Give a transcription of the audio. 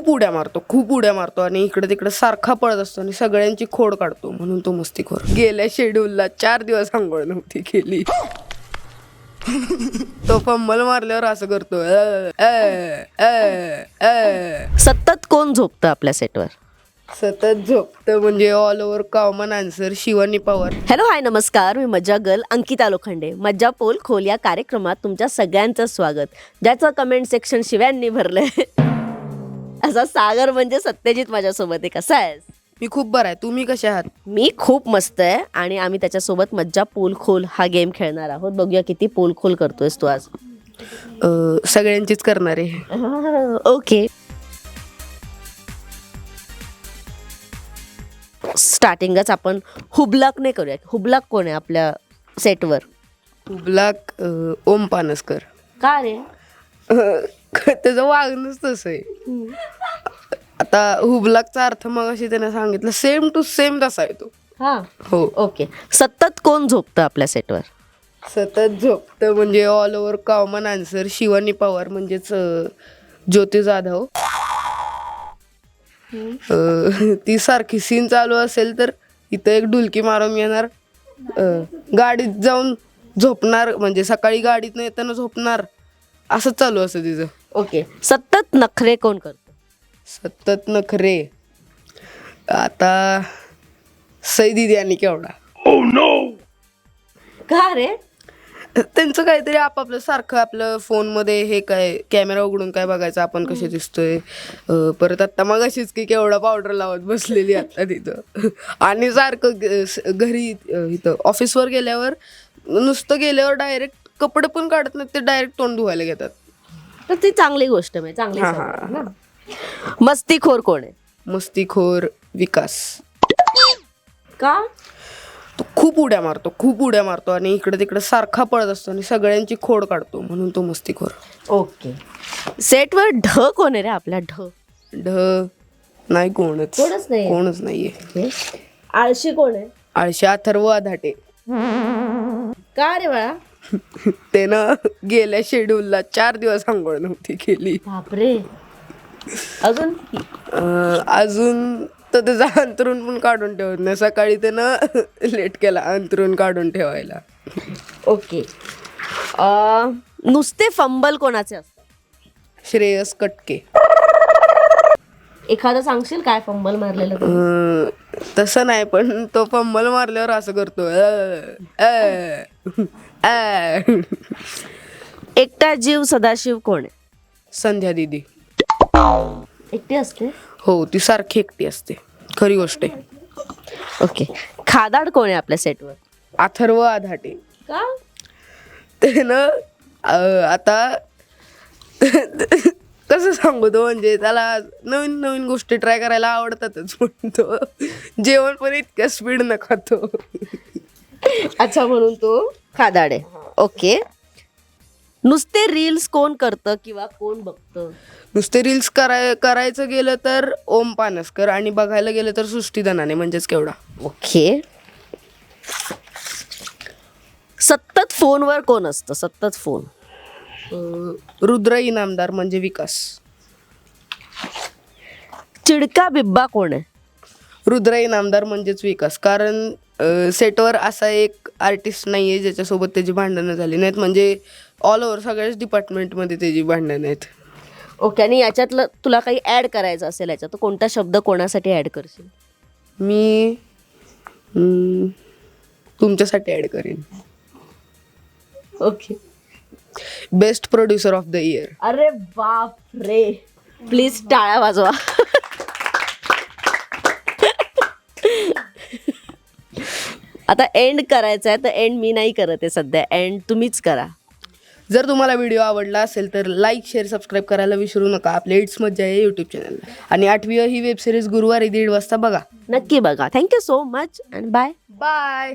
खूप उड्या मारतो खूप उड्या मारतो आणि इकडे तिकडे सारखा पळत असतो आणि सगळ्यांची खोड काढतो म्हणून तो मस्तीखोर. गेल्या शेड्यूलला चार दिवस आंघोळ नव्हती केली. तो फंबल मारल्यावर असं करतो. सतत कोण झोपतं आपल्या सेटवर सतत झोपतं म्हणजे all over common answer Shivani Pawar. Hello hi नमस्कार. मी मज्जा गर्ल अंकिता लोखंडे. मज्जा पोल खोल या कार्यक्रमात तुमच्या सगळ्यांचं स्वागत. ज्याचं कमेंट सेक्शन शिव्यांनी भरलंय. असा सागर म्हणजे सत्यजित माझ्यासोबत आहे. कसा आहेस? मी खूप बरा आहे. तुम्ही कसे आहात? मी खूप मस्त आहे आणि आम्ही त्याच्यासोबत मज्जा पोल खोल हा गेम खेळणार आहोत. बघूया किती पोल खोल करतोयस तू आज. अ, सगळ्यांचीच करणार आहे. ओके. स्टार्टिंगच आपण हुबलाकने करूया. हुबलाक कोण आहे आपल्या सेटवर? हुबलाक अ, ओम पानसकर. का रे? अ, त्याचं वागणंच तसं आहे. आता हुबलाकचा अर्थ मग अशी त्याने सांगितलं सेम टू सेम तसा आहे तो. हा. हो. ओके सतत कोण झोपतं आपल्या सेटवर सतत झोपतं म्हणजे all over common answer Shivani Pawar म्हणजेच अ, ज्योती जाधव. अ, ती सारखी सीन चालू असेल तर इथं एक डुलकी मारून येणार. अ, गाडीत जाऊन झोपणार म्हणजे सकाळी गाडीत येताना झोपणार. असंच चालू असतं तिचं. ओके. सतत नखरे कोण करतं? सतत नखरे. आता सई दिदी आणि केवढा. का रे? त्यांचं काहीतरी आपापलं सारखं आपलं फोनमध्ये हे काय कॅमेरा उघडून काय बघायचं आपण कसे दिसतोय. अं, परत आता मग अशीच की केवढा पावडर लावत बसलेली आता तिथं. आणि सारखं ग- स- घरी अं, इथं ऑफिसवर गेल्यावर नुसतं गेल्यावर डायरेक्ट कपडे पण काढत नाहीत ते डायरेक्ट तोंड धुवायला घेतात. तर ती चांगली गोष्ट म्हणजे चांगली हा, सवय आहे ना. मस्तीखोर कोण आहे? मस्तीखोर विकास. का? तो खूप उड्या मारतो खूप उड्या मारतो आणि इकडे तिकडे सारखा पळत असतो आणि सगळ्यांची खोड काढतो म्हणून तो मस्तीखोर. ओके. सेटवर ढ कोण आहे रे आपल्या ढ? ढ नाही कोणच. कोणच नाहीये. कोणच नाहीये. आळशी कोण आहे? आळशी अथर्व अधाटे का रे बाळा? त्यानं गेल्या शेड्यूलला चार दिवस आंघोळ नव्हती केली. बापरे. अजून? अं, अजून तर त्याचं अंतरून पण काढून ठेवत नाही. सकाळी त्यानं लेट केला अंतरून काढून ठेवायला. ओके. अं, नुसते फंबल कोणाचे असतात? श्रेयस कटके. एखादं सांगशील काय फंबल मारलेलं? ते? अं, तसं नाही पण तो फंबल मारल्यावर असं करतो. "अ, अ, अ." एकटा जीव सदाशिव कोण आहे? संध्या दिदी. एकटी असते? हो ती सारखी एकटी असते. खरी गोष्ट आहे. ओके. खादाड कोण आहे आपल्या सेटवर? अथर्व आधाटे. का? त्यानं अं, आता कसं सांगू तो म्हणजे त्याला नवीन नवीन गोष्टी ट्राय करायला आवडतातच पण तो जेवण पण इतक्या स्पीड न खातो. अच्छा म्हणून तो खादाड. आहे ओके. नुसते रील्स कोण करतं किंवा कोण बघतं? नुसते रील्स कराय करायचं गेलं तर ओम पानसकर आणि बघायला गेलं तर सृष्टी दनाने म्हणजेच केवढा. ओके. सतत फोनवर कोण असतं? सतत फोन. रुद्र इनामदार म्हणजे विकास. चिडका बिब्बा कोण आहे? रुद्र इनामदार म्हणजेच विकास. कारण सेटवर असा एक आर्टिस्ट नाही आहे ज्याच्यासोबत त्याची भांडणं झाली नाहीत. म्हणजे ऑल ओव्हर सगळ्याच डिपार्टमेंटमध्ये त्याची भांडणं आहेत ओके आणि याच्यातलं तुला काही ऍड करायचं असेल याच्यात तर कोणता शब्द कोणासाठी ऍड करशील? मी हम्म, तुमच्यासाठी ॲड करेन. Okay best producer of the year अरे बाप रे प्लीज टाळ्या वाजवा. आता एंड करायचा आहे तर एंड मी नाही करत आहे सध्या. एंड तुम्हीच करा. जर तुम्हाला व्हिडिओ आवडला असेल तर लाईक शेअर सबस्क्राईब करायला विसरू नका. आपल्या इट्स मज्जा आहे यूट्यूब चॅनलला आणि आठवी ही वेब सिरीज गुरुवारी दीड वाजता बघा. नक्की बघा. Thank you so much and bye bye